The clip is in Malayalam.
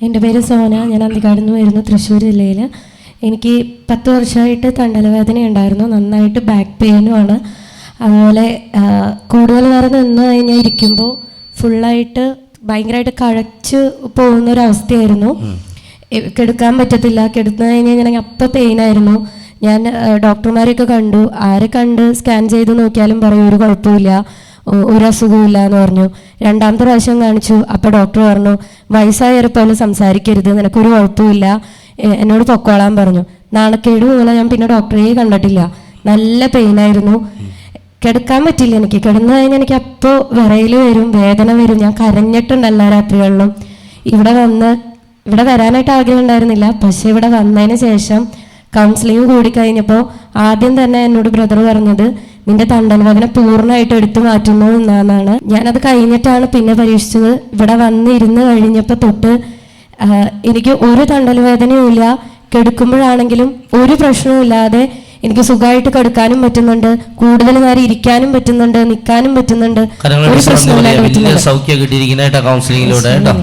എന്റെ പേര് സോന ഞാൻ അന്തിക്കാട് നിന്ന് വരുന്നു തൃശ്ശൂർ ജില്ലയിൽ എനിക്ക് പത്ത് വർഷമായിട്ട് തണ്ടലവേദന ഉണ്ടായിരുന്നു. നന്നായിട്ട് ബാക്ക് പെയിനുമാണ് അതുപോലെ കൂടുതൽ നേരം നിന്ന് കഴിഞ്ഞാൽ ഇരിക്കുമ്പോൾ ഫുള്ളായിട്ട് ഭയങ്കരമായിട്ട് കഴച്ച് പോകുന്ന ഒരു അവസ്ഥയായിരുന്നു കിടക്കാൻ പറ്റത്തില്ല. കെടുത്തു കഴിഞ്ഞ് കഴിഞ്ഞാൽ അപ്പം പെയിനായിരുന്നു ഞാൻ ഡോക്ടർമാരെയൊക്കെ കണ്ടു. ആരെ കണ്ട് സ്കാൻ ചെയ്ത് നോക്കിയാലും പറയും ഒരു കുഴപ്പമില്ല ഒ- ഒരു അസുഖമില്ല എന്ന് പറഞ്ഞു. രണ്ടാമത്തെ പ്രാവശ്യം കാണിച്ചു. അപ്പോൾ ഡോക്ടർ പറഞ്ഞു വയസ്സായവരെ പോലെ സംസാരിക്കരുത്. നിനക്കൊരു കുഴപ്പമില്ല എന്നോട് പൊക്കോളാൻ പറഞ്ഞു. നാണക്കേട് പോലെ ഞാൻ പിന്നെ ഡോക്ടറെ കണ്ടിട്ടില്ല. നല്ല പെയിനായിരുന്നു. കിടക്കാൻ പറ്റില്ല എനിക്ക്. കിടന്നു കഴിഞ്ഞാൽ എനിക്ക് അപ്പോൾ വിറയിൽ വരും വേദന വരും. ഞാൻ കരഞ്ഞിട്ടുണ്ട് എല്ലാ രാത്രികളിലും. ഇവിടെ വന്ന് ഇവിടെ വരാനായിട്ട് ആഗ്രഹം ഉണ്ടായിരുന്നില്ല. പക്ഷേ ഇവിടെ വന്നതിന് ശേഷം കൗൺസിലിംഗ് കൂടി കഴിഞ്ഞപ്പോൾ ആദ്യം തന്നെ എന്നോട് ബ്രദർ പറഞ്ഞത് നിന്റെ തണ്ടൽ വേദന പൂർണമായിട്ട് എടുത്തു മാറ്റുന്നു എന്നാണ്. ഞാനത് കഴിഞ്ഞിട്ടാണ് പിന്നെ പരീക്ഷിച്ചത്. ഇവിടെ വന്നിരുന്ന് കഴിഞ്ഞപ്പോൾ തൊട്ട് എനിക്ക് ഒരു തണ്ടൽ വേദനയുമില്ല കിടക്കുമ്പോഴാണെങ്കിലും ഒരു പ്രശ്നവും ഇല്ലാതെ എനിക്ക് സുഖമായിട്ട് കിടക്കാനും പറ്റുന്നുണ്ട്. കൂടുതൽ നേരം ഇരിക്കാനും പറ്റുന്നുണ്ട് നിൽക്കാനും പറ്റുന്നുണ്ട്. ഒരു കരങ്ങളുടെ പ്രശ്നമില്ലാതെ പറ്റുന്നുണ്ട്. സൗഖ്യം കൗൺസിലിങ്ങിലൂടെ കേട്ടോ.